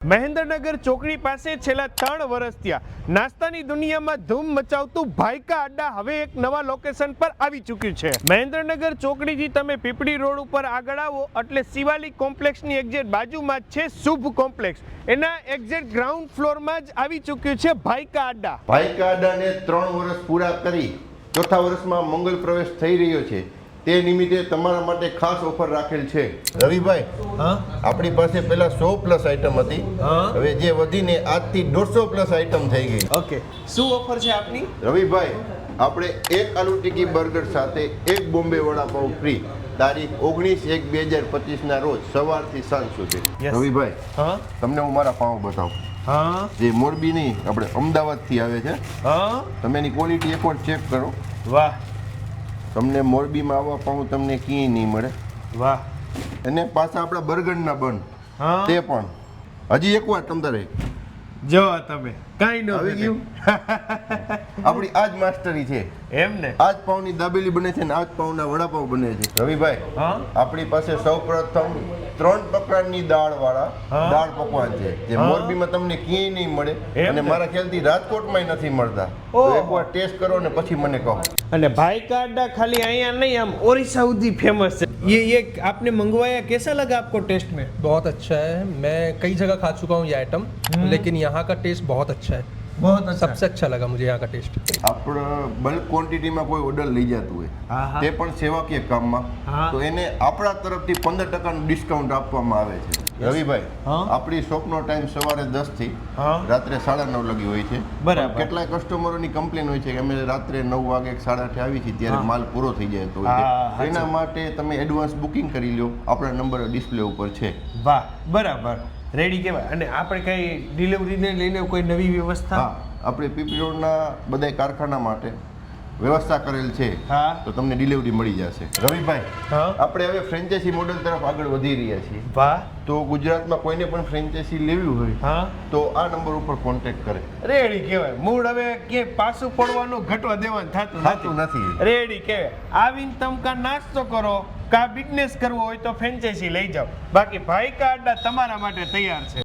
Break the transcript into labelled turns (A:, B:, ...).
A: મહેન્દ્રનગર ચોકડી પાસે છેલ્લા ત્રણ વર્ષ ત્યાં નાસ્તાની દુનિયામાં ધૂમ મચાવતું ભાઈકા અડ્ડા હવે એક નવા લોકેશન પર આવી ચૂક્યું છે. મહેન્દ્રનગર ચોકડીથી તમે પીપળી રોડ ઉપર આગળ આવો, એટલે શિવાલિક કોમ્પ્લેક્સની એક્ઝેક્ટ બાજુમાં જ છે શુભ કોમ્પ્લેક્સ એના એક્ઝેક્ટ ગ્રાઉન્ડ ફ્લોરમાં જ આવી ચૂક્યું છે ભાઈકા અડ્ડા
B: ભાઈકા અડાને ત્રણ વર્ષ પૂરા કરી ચોથા વર્ષમાં મંગલ પ્રવેશ થઈ રહ્યો છે. તે નિમિત્તે તમારા માટે ખાસ ઓફર રાખેલ છે. રવિભાઈ
A: હા?
B: આપણી પાસે પહેલા સો પ્લસ આઈટમ હતી. હવે જે વધીને આજથી દોઢસો પ્લસ આઈટમ થઈ ગઈ.
A: ઓકે. શું ઓફર છે આપની?
B: રવિભાઈ આપણે એક આલુ ટિકી બર્ગર સાથે એક બોમ્બે વડાપાઉં ફ્રી તારીખ ઓગણીસ એક બે હજાર પચીસના રોજ સવારથી સાંજ સુધી. રવિભાઈ
A: હા?
B: તમને હું મારા પાઉં બતાવું.
A: હા?
B: જે મોરબી નહીં આપણે અમદાવાદથી આવે છે.
A: હા?
B: તમે એની ક્વોલિટી એકવાર ચેક કરો.
A: વાહ.
B: તમને મોરબીમાં આવા પાઉં તમને ક્યાંય નહીં મળે.
A: વાહ.
B: અને પાછા આપણા બર્ગરના બન. તે પણ. હજી એકવાર તારે.
A: જો તમે. કાઈ નો
B: આવી ગયું? આપણી આજ માસ્ટરી છે.
A: એમ ને?
B: આજ પાઉની દાબેલી બને છે ને આજ પાઉના પાઉંના વડાપાઉં બને છે. રવિભાઈ આપણી પાસે સૌપ્રથમ ત્રણ પ્રકારની દાળ વાળા
A: હા.
B: દાળ પકવાન છે જે
A: હા.
B: મોરબીમાં તમને ક્યાંય નહીં મળે
A: એમ
B: અને
A: ને?
B: મારા ખ્યાલથી રાજકોટમાંય નથી મળતા તો
A: ઓહો.
B: એકવાર ટેસ્ટ કરો ને પછી મને કહો
A: અને भाई का अड्डा खाली અહીંયા નહીં આમ ओडिशा સુધી फेमस है ये ये आपने मंगवाया कैसा लगा आपको टेस्ट में
C: बहुत अच्छा है मैं कई जगह खा चुका हूँ ये आइटम लेकिन यहाँ का टेस्ट बहुत अच्छा है
A: बहुत
C: सबसे अच्छा लगा मुझे यहाँ का टेस्ट
B: આપણે બલ્ક ક્વોન્ટિટીમાં કોઈ ઓર્ડર લઈ જતું
A: હા, હા.
B: હોય તે પણ સેવાકીય કામમાં
A: હા.
B: તો એને આપણા તરફથી પંદર ટકાનું ડિસ્કાઉન્ટ આપવામાં આવે છે રવિભાઈ
A: હા.
B: આપણી શોપનો ટાઈમ સવારે દસ થી
A: હા.
B: રાત્રે સાડા નવ લગી હોય છે
A: બરાબર.
B: પણ કેટલાય કસ્ટમરોની કમ્પ્લેન હોય છે કે અમે રાત્રે નવ વાગે કે સાડા આઠે આવી છીએ ત્યારે
A: હા.
B: માલ પૂરો થઈ જાય તો હોય
A: હા,
B: છે
A: સાચું.
B: એના માટે તમે એડવાન્સ બુકિંગ કરી લો આપણા નંબર ડિસ્પ્લે ઉપર છે
A: વાહ બરાબર રેડી કહેવાય. અને આપણે કઈ ડિલિવરીને લઈને કોઈ નવી વ્યવસ્થા?
B: આપણે પીપી રોડના બધા કારખાના માટે વ્યવસ્થા કરેલ છે
A: હા.
B: તો તમને ડિલિવરી મળી જશે. રવિભાઈ. આપણે હવે ફ્રેન્ચાઇઝી મોડેલ તરફ આગળ વધી રહ્યા છીએ.
A: વાહ.
B: તો ગુજરાતમાં કોઈને પણ ફ્રેન્ચાઇઝી લેવી હોય
A: હા.
B: તો આ નંબર ઉપર કોન્ટેક્ટ કરે.
A: રેડી કહેવાય. મૂળ હવે કે પાછું પડવાનું ઘટવા દેવાનું થતું
B: થતું નથી.
A: રેડી કહેવાય. આવીને તમ કા નાસ્તો કરો કા બિઝનેસ કરવો હોય તો ફ્રેન્ચાઇઝી લઈ જાઓ. બાકી ભાઈ કા અડ્ડા તમારા માટે તૈયાર છે.